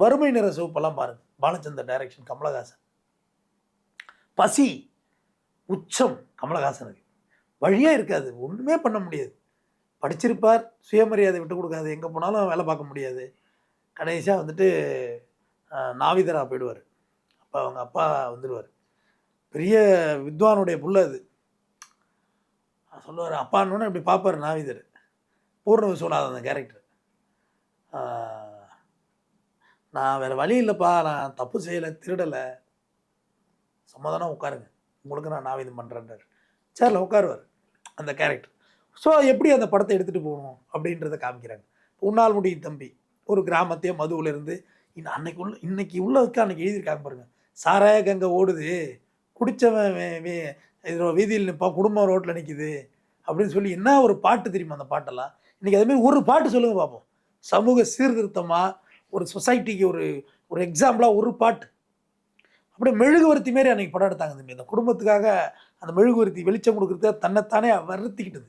வறுமை நிற சிவப்பெல்லாம் பாருங்க. பாலச்சந்தர் டைரக்ஷன் கமலஹாசன். பசி உச்சம் கமலஹாசனுக்கு வழியாக இருக்காது. ஒன்றுமே பண்ண முடியாது. படிச்சிருப்பார் சுயமரியாதை விட்டு கொடுக்காது. எங்கே போனாலும் வேலை பார்க்க முடியாது. கடைசியாக வந்துட்டு நாவிதரா போயிடுவார். அப்போ அவங்க அப்பா வந்துடுவார் பெரிய வித்வானுடைய புள்ள அது. சொல்லுவார் அப்பான்னு இப்படி பார்ப்பார் நாவிதர். பூர்ண விஸ்வநாதன் அந்த கேரக்டர் நான் வேறு வழி இல்லைப்பா. நான் தப்பு செய்யலை திருடலை. சமாதானம் உட்காருங்க. உங்களுக்கு நான் நாவிதம் பண்ணுறேன்றார் சேரில் உட்காருவார் அந்த கேரக்டர் ஸோ எப்படி அந்த படத்தை எடுத்துகிட்டு போகணும் அப்படின்றத காமிக்கிறாங்க. உன்னால் முடியும் தம்பி. ஒரு கிராமத்தையே மதுவில் இருந்து இன்னும் அன்னைக்கு உள்ள இன்னைக்கு உள்ளதுக்கு அன்னைக்கு எழுதியிருக்காங்க பாருங்க. சாராய கங்கை ஓடுது. குடித்தவன் வே- வீதியில் நிற்பான் குடும்பம் ரோட்டில் நிற்கிது அப்படின்னு சொல்லி என்ன ஒரு பாட்டு தெரியுமா அந்த பாட்டெல்லாம்? இன்றைக்கி அதுமாரி ஒரு பாட்டு சொல்லுங்கள் பார்ப்போம் சமூக சீர்திருத்தமாக ஒரு சொசைட்டிக்கு ஒரு ஒரு எக்ஸாம்பிளாக ஒரு பாட்டு. அப்படியே மெழுகுவர்த்தி மாரி அன்றைக்கி படம் எடுத்தாங்க தம்பி அந்த குடும்பத்துக்காக அந்த மெழுகுவர்த்தி வெளிச்சம் கொடுக்குறது தன்னைத்தானே வருத்திக்கிட்டது.